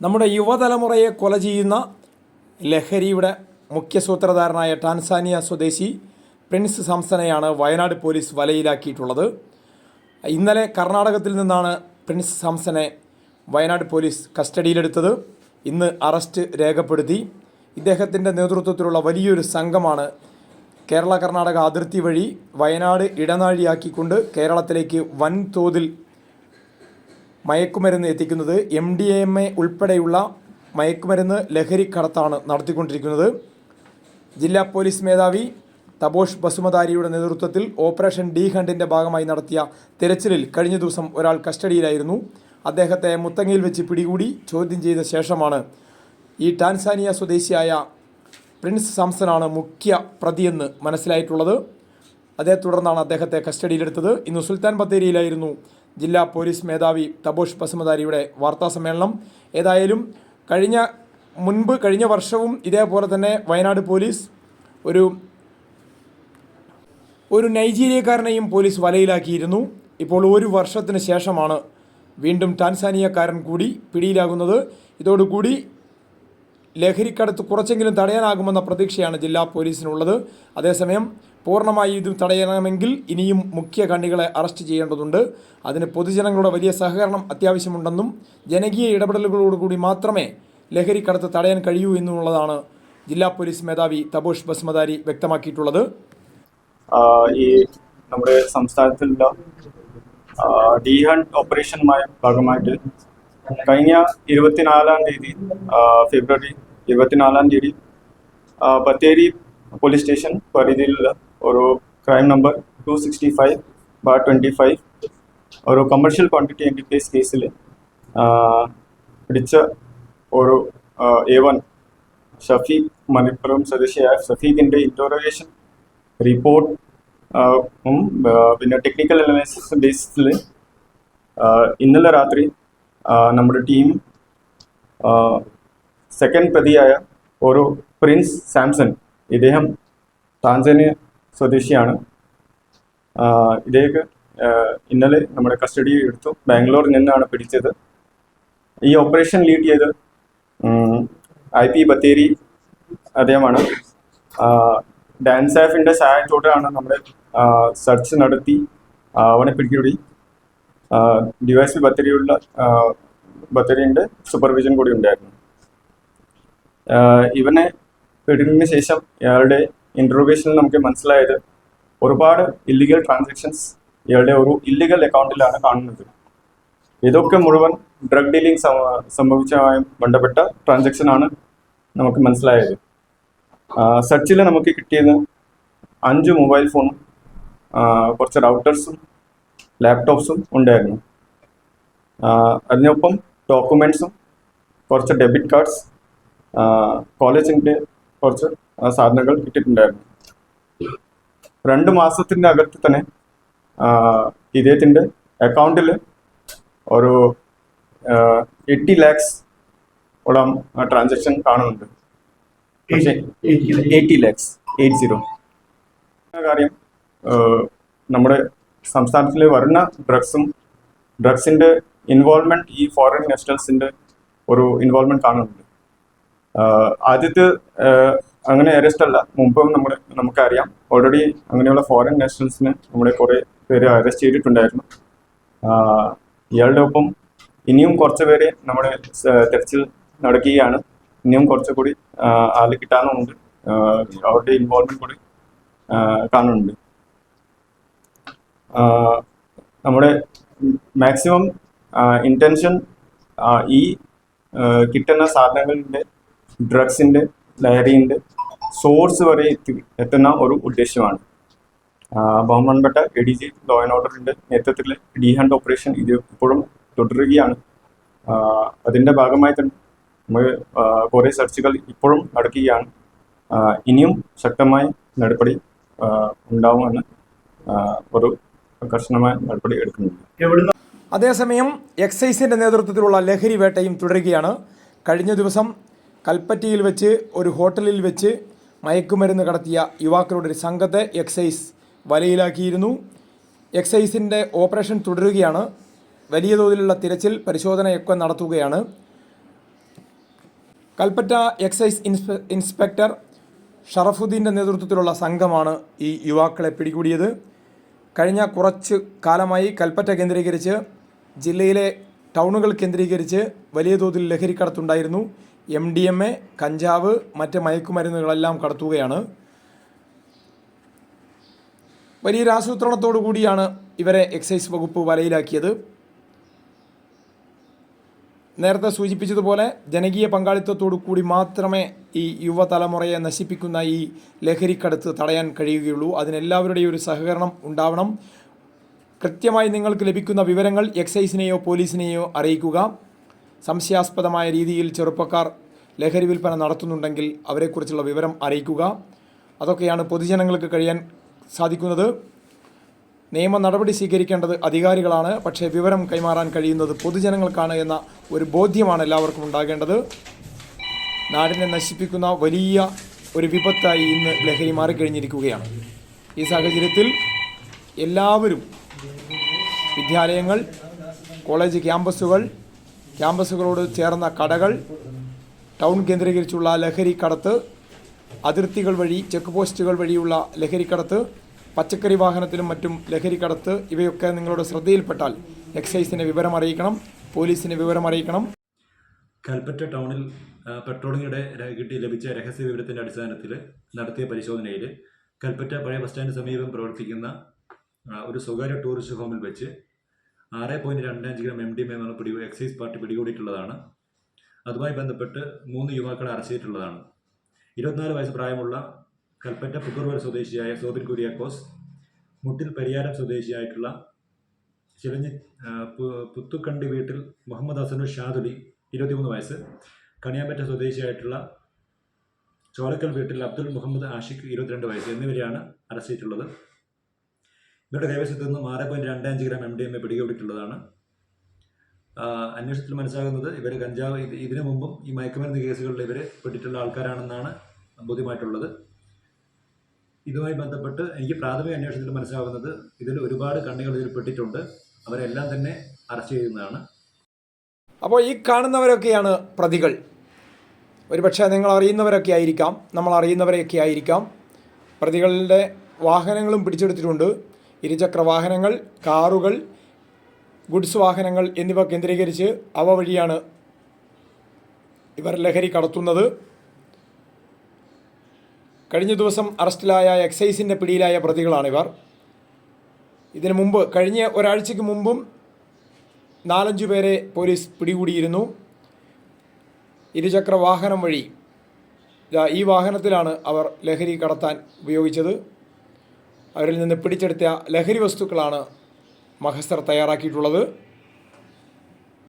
നമ്മുടെ യുവതലമുറയെ കൊല ചെയ്യുന്ന ലഹരിയുടെ മുഖ്യ സൂത്രധാരനായ ടാൻസാനിയ സ്വദേശി പ്രിൻസ് സാംസനെയാണ് വയനാട് പോലീസ് വലയിലാക്കിയിട്ടുള്ളത്. ഇന്നലെ കർണാടകത്തിൽ നിന്നാണ് പ്രിൻസ് സാംസനെ വയനാട് പോലീസ് കസ്റ്റഡിയിലെടുത്തത്. ഇന്ന് അറസ്റ്റ് രേഖപ്പെടുത്തി. ഇദ്ദേഹത്തിന്റെ നേതൃത്വത്തിലുള്ള വലിയൊരു സംഘമാണ് കേരള കർണാടക അതിർത്തി വഴി വയനാട് ഇടനാഴിയാക്കിക്കൊണ്ട് കേരളത്തിലേക്ക് വൻതോതിൽ മയക്കുമരുന്ന് എത്തിക്കുന്നത് എം ഡി എം എ ഉൾപ്പെടെയുള്ള മയക്കുമരുന്ന് ലഹരിക്കടത്താണ് നടത്തിക്കൊണ്ടിരിക്കുന്നത്. ജില്ലാ പോലീസ് മേധാവി തബോഷ് ബസുമതാരിയുടെ നേതൃത്വത്തിൽ ഓപ്പറേഷൻ ഡി ഹണ്ടിന്റെ ഭാഗമായി നടത്തിയ തിരച്ചിലിൽ കഴിഞ്ഞ ദിവസം ഒരാൾ കസ്റ്റഡിയിലായിരുന്നു. അദ്ദേഹത്തെ മുത്തങ്ങയിൽ വെച്ച് പിടികൂടി ചോദ്യം ചെയ്ത ശേഷമാണ്. ഈ ടാൻസാനിയ സ്വദേശിയായ പ്രിൻസ് സാംസനാണ് മുഖ്യ പ്രതിയെന്ന് മനസ്സിലായിട്ടുള്ളത്. അതേ തുടർന്നാണ് അദ്ദേഹത്തെ കസ്റ്റഡിയിലെടുത്തത്. ഇന്ന് സുൽത്താൻ ബത്തേരിയിലായിരുന്നു ജില്ലാ പോലീസ് മേധാവി തബോഷ് ബസുമതാരിയുടെ വാർത്താ സമ്മേളനം. ഏതായാലും കഴിഞ്ഞ മുൻപ് കഴിഞ്ഞ വർഷവും ഇതേപോലെ തന്നെ വയനാട് പോലീസ് ഒരു ഒരു നൈജീരിയക്കാരനെയും പോലീസ് വലയിലാക്കിയിരുന്നു. ഇപ്പോൾ ഒരു വർഷത്തിന് ശേഷമാണ് വീണ്ടും ടാൻസാനിയക്കാരൻ കൂടി പിടിയിലാകുന്നത്. ഇതോടുകൂടി ലഹരിക്കടത്ത് കുറച്ചെങ്കിലും തടയാനാകുമെന്ന പ്രതീക്ഷയാണ് ജില്ലാ പോലീസിനുള്ളത്. അതേസമയം പൂർണമായി ഇത് തടയണമെങ്കിൽ ഇനിയും മുഖ്യ കണ്ണികളെ അറസ്റ്റ് ചെയ്യേണ്ടതുണ്ട്. അതിന് പൊതുജനങ്ങളുടെ വലിയ സഹകരണം അത്യാവശ്യമുണ്ടെന്നും ജനകീയ ഇടപെടലുകളോടുകൂടി മാത്രമേ ലഹരിക്കടത്ത് തടയാൻ കഴിയൂ എന്നുള്ളതാണ് ജില്ലാ പോലീസ് മേധാവി തബോഷ് ബസ്മദാരി വ്യക്തമാക്കിയിട്ടുള്ളത്. ഈ നമ്മുടെ സംസ്ഥാനത്തിലുള്ള ഡി ഹണ്ട് ഓപ്പറേഷനുമായ ഭാഗമായിട്ട് കഴിഞ്ഞ ഇരുപത്തിനാലാം തീയതി ഫെബ്രുവരി ഇരുപത്തിനാലാം തീയതി ബത്തേരി പോലീസ് സ്റ്റേഷൻ പരിധിയിലുള്ള ഒരു crime number two sixty five bar twenty five ഒരു കമേഴ്ഷ്യൽ ക്വാണ്ടിറ്റി എന്റിറ്റീസ് കേസിൽ പിടിച്ച ഒരു എ വൺ ഷഫീഖ് മലപ്പുറം സ്വദേശിയായ ഷഫീഖിന്റെ ഇന്റോറഗേഷൻ റിപ്പോർട്ട് പിന്നെ ടെക്നിക്കൽ അനാലിസിസ് ബേസിസിൽ ഇന്നലെ രാത്രി നമ്മുടെ ടീം സെക്കൻഡ് പ്രതിയായ ഒരു പ്രിൻസ് സാംസൺ ഇദ്ദേഹം താൻസാനിയ സ്വദേശിയാണ്. ഇദ്ദേഹം ഇന്നലെ നമ്മുടെ കസ്റ്റഡി എടുത്തു. ബാംഗ്ലൂരിൽ നിന്നാണ് പിടിച്ചത്. ഈ ഓപ്പറേഷൻ ലീഡ് ചെയ്ത് ഐ പി ബത്തേരി അദ്ദേഹമാണ്. ഡാൻസ് ആഫിന്റെ സഹായത്തോടെയാണ് നമ്മുടെ സെർച്ച് നടത്തി അവനെ പിടികൂടി. ഡിവൈസ് ബത്തേരിയുള്ള ബത്തേരിന്റെ സൂപ്പർവിഷൻ കൂടി ഉണ്ടായിരുന്നു. ഇവനെ പിടിഞ്ഞതിന് ശേഷം ഇയാളുടെ ഇന്റർവ്യൂഷനിൽ നമുക്ക് മനസ്സിലായത് ഒരുപാട് ഇല്ലീഗൽ ട്രാൻസാക്ഷൻസ് ഇയാളുടെ ഒരു ഇല്ലീഗൽ അക്കൗണ്ടിലാണ് കാണുന്നത്. ഇതൊക്കെ മുഴുവൻ ഡ്രഗ് ഡീലിംഗ് സംഭവിച്ചതുമായി ബന്ധപ്പെട്ട ട്രാൻസാക്ഷൻ ആണ് നമുക്ക് മനസ്സിലായത്. സെർച്ചിൽ നമുക്ക് കിട്ടിയത് അഞ്ച് മൊബൈൽ ഫോണും കുറച്ച് റൗട്ടേഴ്സും ലാപ്ടോപ്സും ഉണ്ടായിരുന്നു. അതിനൊപ്പം ഡോക്യുമെന്റ്സും കുറച്ച് ഡെബിറ്റ് കാർഡ്സ് കോളേജിന്റെ കുറച്ച് സാധനങ്ങൾ കിട്ടിയിട്ടുണ്ടായിരുന്നു. രണ്ട് മാസത്തിന്റെ അകത്ത് തന്നെ ഇദ്ദേഹത്തിന്റെ അക്കൗണ്ടിൽ ഒരു എയ്റ്റി ലാക്സ് ഓളം ട്രാൻസാക്ഷൻ കാണുന്നുണ്ട്. പക്ഷേ എയ്റ്റി ലാക്സ് എയ്റ്റ് സീറോ. കാര്യം നമ്മുടെ സംസ്ഥാനത്തിൽ വരുന്ന ഡ്രഗ്സും ഡ്രഗ്സിന്റെ ഇൻവോൾവ്മെന്റ് ഈ ഫോറിൻ നാഷണൽസിന്റെ ഒരു ഇൻവോൾവ്മെന്റ് കാണുന്നുണ്ട്. ആദ്യത്തെ അങ്ങനെ അറസ്റ്റ് അല്ല. മുമ്പും നമ്മൾ നമുക്കറിയാം. ഓൾറെഡി അങ്ങനെയുള്ള ഫോറിൻ നാഷണൽസിന് നമ്മുടെ കുറേ പേര് അറസ്റ്റ് ചെയ്തിട്ടുണ്ടായിരുന്നു. ഇയാളുടെ ഒപ്പം ഇനിയും കുറച്ച് പേര് നമ്മുടെ തെരച്ചിൽ നടക്കുകയാണ്. ഇനിയും കുറച്ചുകൂടി ആൾ കിട്ടാനുണ്ട്. അവരുടെ ഇൻവോൾവ്മെന്റ് കൂടി കാണുന്നുണ്ട്. നമ്മുടെ മാക്സിമം ഇന്റൻഷൻ ഈ കിട്ടുന്ന സാധനങ്ങളുടെ ഡ്രഗ്സിന്റെ ലഹരിന്റെ സോഴ്സ് വരെ എത്തി എത്തുന്ന ഒരു ഉദ്ദേശമാണ്. ബഹുമാനപ്പെട്ട A D G law and ഓർഡറിന്റെ നേതൃത്വത്തിൽ ഡി ഹാൻഡ് ഓപ്പറേഷൻ ഇത് ഇപ്പോഴും തുടരുകയാണ്. അതിന്റെ അതിന്റെ ഭാഗമായി തന്നെ നമ്മൾ കുറേ സെർച്ചുകൾ ഇപ്പോഴും നടക്കുകയാണ്. ഇനിയും ശക്തമായ നടപടി ഉണ്ടാവുമെന്ന് ഒരു കർശനമായ നടപടി എടുക്കുന്നുണ്ട്. അതേസമയം എക്സൈസിന്റെ നേതൃത്വത്തിലുള്ള ലഹരി വേട്ടയും തുടരുകയാണ്. കഴിഞ്ഞ ദിവസം കൽപ്പറ്റയിൽ വെച്ച് ഒരു ഹോട്ടലിൽ വെച്ച് മയക്കുമരുന്ന് കടത്തിയ യുവാക്കളുടെ ഒരു സംഘത്തെ എക്സൈസ് വലയിലാക്കിയിരുന്നു. എക്സൈസിന്റെ ഓപ്പറേഷൻ തുടരുകയാണ്. വലിയ തോതിലുള്ള തിരച്ചിൽ പരിശോധനയൊക്കെ നടത്തുകയാണ്. കൽപ്പറ്റ എക്സൈസ് ഇൻസ്പെ ഇൻസ്പെക്ടർ ഷറഫുദ്ദീന്റെ നേതൃത്വത്തിലുള്ള സംഘമാണ് ഈ യുവാക്കളെ പിടികൂടിയത്. കഴിഞ്ഞ കുറച്ച് കാലമായി കൽപ്പറ്റ കേന്ദ്രീകരിച്ച് ജില്ലയിലെ ടൗണുകൾ കേന്ദ്രീകരിച്ച് വലിയ തോതിൽ ലഹരിക്കടത്തുണ്ടായിരുന്നു. എം ഡി എം എ കഞ്ചാവ് മറ്റ് മയക്കുമരുന്നുകളെല്ലാം കടത്തുകയാണ്. വലിയൊരു ആസൂത്രണത്തോടു കൂടിയാണ് ഇവരെ എക്സൈസ് വകുപ്പ് വലയിലാക്കിയത്. നേരത്തെ സൂചിപ്പിച്ചതുപോലെ ജനകീയ പങ്കാളിത്തത്തോടു കൂടി മാത്രമേ ഈ യുവതലമുറയെ നശിപ്പിക്കുന്ന ഈ ലഹരിക്കടത്ത് തടയാൻ കഴിയുകയുള്ളൂ. അതിനെല്ലാവരുടെയും ഒരു സഹകരണം ഉണ്ടാവണം. കൃത്യമായി നിങ്ങൾക്ക് ലഭിക്കുന്ന വിവരങ്ങൾ എക്സൈസിനെയോ പോലീസിനെയോ അറിയിക്കുക. സംശയാസ്പദമായ രീതിയിൽ ചെറുപ്പക്കാർ ലഹരി വിൽപ്പന നടത്തുന്നുണ്ടെങ്കിൽ അവരെക്കുറിച്ചുള്ള വിവരം അറിയിക്കുക. അതൊക്കെയാണ് പൊതുജനങ്ങൾക്ക് കഴിയാൻ സാധിക്കുന്നത്. നിയമ നടപടി സ്വീകരിക്കേണ്ടത് അധികാരികളാണ്. പക്ഷേ വിവരം കൈമാറാൻ കഴിയുന്നത് പൊതുജനങ്ങൾക്കാണ് എന്ന ഒരു ബോധ്യമാണ് എല്ലാവർക്കും ഉണ്ടാകേണ്ടത്. നാടിനെ നശിപ്പിക്കുന്ന വലിയ ഒരു വിപത്തായി ഇന്ന് ലഹരി മാറിക്കഴിഞ്ഞിരിക്കുകയാണ്. ഈ സാഹചര്യത്തിൽ എല്ലാവരും വിദ്യാലയങ്ങൾ കോളേജ് ക്യാമ്പസുകൾ ക്യാമ്പസുകളോട് ചേർന്ന കടകൾ ടൗൺ കേന്ദ്രീകരിച്ചുള്ള ലഹരി കടത്ത് അതിർത്തികൾ വഴി ചെക്ക് പോസ്റ്റുകൾ വഴിയുള്ള ലഹരി കടത്ത് പച്ചക്കറി വാഹനത്തിലും മറ്റും ലഹരി കടത്ത് ഇവയൊക്കെ നിങ്ങളുടെ ശ്രദ്ധയിൽപ്പെട്ടാൽ എക്സൈസിന് വിവരം അറിയിക്കണം പോലീസിന് വിവരം അറിയിക്കണം. കൽപ്പറ്റ ടൗണിൽ പെട്രോളിങ്ങിടെ കിട്ടി ലഭിച്ച രഹസ്യ വിവരത്തിന്റെ അടിസ്ഥാനത്തിൽ നടത്തിയ പരിശോധനയിൽ കൽപ്പറ്റ പഴയ ബസ് സ്റ്റാൻഡിന് സമീപം പ്രവർത്തിക്കുന്ന ഒരു സ്വകാര്യ ടൂറിസ്റ്റ് ഹോമിൽ വെച്ച് ആറ് പോയിന്റ് രണ്ട് അഞ്ച് ഗ്രാം എം ഡി എം എന്നുള്ള പിടി എക്സൈസ് പാർട്ടി പിടികൂടിയിട്ടുള്ളതാണ്. അതുമായി ബന്ധപ്പെട്ട് മൂന്ന് യുവാക്കളെ അറസ്റ്റ് ചെയ്തിട്ടുള്ളതാണ് ഇരുപത്തിനാല് വയസ്സ് പ്രായമുള്ള കൽപ്പറ്റ പുത്തൂർവര സ്വദേശിയായ സോബിൻ കുര്യാക്കോസ് മുട്ടിൽ പരിയാരം സ്വദേശിയായിട്ടുള്ള ചിലഞ്ഞി പുത്തുക്കണ്ടി വീട്ടിൽ മുഹമ്മദ് ഹസനു ഷാദുലി ഇരുപത്തിമൂന്ന് വയസ്സ് കണിയാമ്പറ്റ സ്വദേശിയായിട്ടുള്ള ചോലക്കൽ വീട്ടിൽ അബ്ദുൽ മുഹമ്മദ് ആഷിഖ് ഇരുപത്തിരണ്ട് വയസ്സ് എന്നിവരെയാണ് അറസ്റ്റ് ചെയ്തിട്ടുള്ളത് ഇവരുടെ കൈവശത്തു നിന്നും ആറ് പോയിന്റ് രണ്ട് അഞ്ച് gram M D M A പിടികൂടിയിട്ടുള്ളതാണ്. അന്വേഷണത്തിൽ മനസ്സിലാകുന്നത് ഇവർ കഞ്ചാവ് ഇത് ഇതിനു മുമ്പും ഈ മയക്കുമരുന്ന് കേസുകളിൽ ഇവർ പെട്ടിട്ടുള്ള ആൾക്കാരാണെന്നാണ് ബോധ്യമായിട്ടുള്ളത്. ഇതുമായി ബന്ധപ്പെട്ട് എനിക്ക് പ്രാഥമിക അന്വേഷണത്തിൽ മനസ്സിലാകുന്നത് ഇതിൽ ഒരുപാട് കണ്ണികൾ ഇതിൽ പെട്ടിട്ടുണ്ട്. അവരെല്ലാം തന്നെ അറസ്റ്റ് ചെയ്യുന്നതാണ്. അപ്പോൾ ഈ കാണുന്നവരൊക്കെയാണ് പ്രതികൾ. ഒരുപക്ഷെ നിങ്ങൾ അറിയുന്നവരൊക്കെ ആയിരിക്കാം നമ്മൾ അറിയുന്നവരെയൊക്കെ ആയിരിക്കാം. പ്രതികളുടെ വാഹനങ്ങളും പിടിച്ചെടുത്തിട്ടുണ്ട്. ഇരുചക്ര വാഹനങ്ങൾ കാറുകൾ ഗുഡ്സ് വാഹനങ്ങൾ എന്നിവ കേന്ദ്രീകരിച്ച് അവ വഴിയാണ് ഇവർ ലഹരി കടത്തുന്നത്. കഴിഞ്ഞ ദിവസം അറസ്റ്റിലായ എക്സൈസിന്റെ പിടിയിലായ പ്രതികളാണിവർ. ഇതിനു മുമ്പ് കഴിഞ്ഞ ഒരാഴ്ചയ്ക്ക് മുമ്പും നാലഞ്ചു പേരെ പോലീസ് പിടികൂടിയിരുന്നു. ഇരുചക്ര വാഹനം വഴി ഈ വാഹനത്തിലാണ് അവർ ലഹരി കടത്താൻ ഉപയോഗിച്ചത്. അവരിൽ നിന്ന് പിടിച്ചെടുത്ത ലഹരി വസ്തുക്കളാണ് മഹസർ തയ്യാറാക്കിയിട്ടുള്ളത്.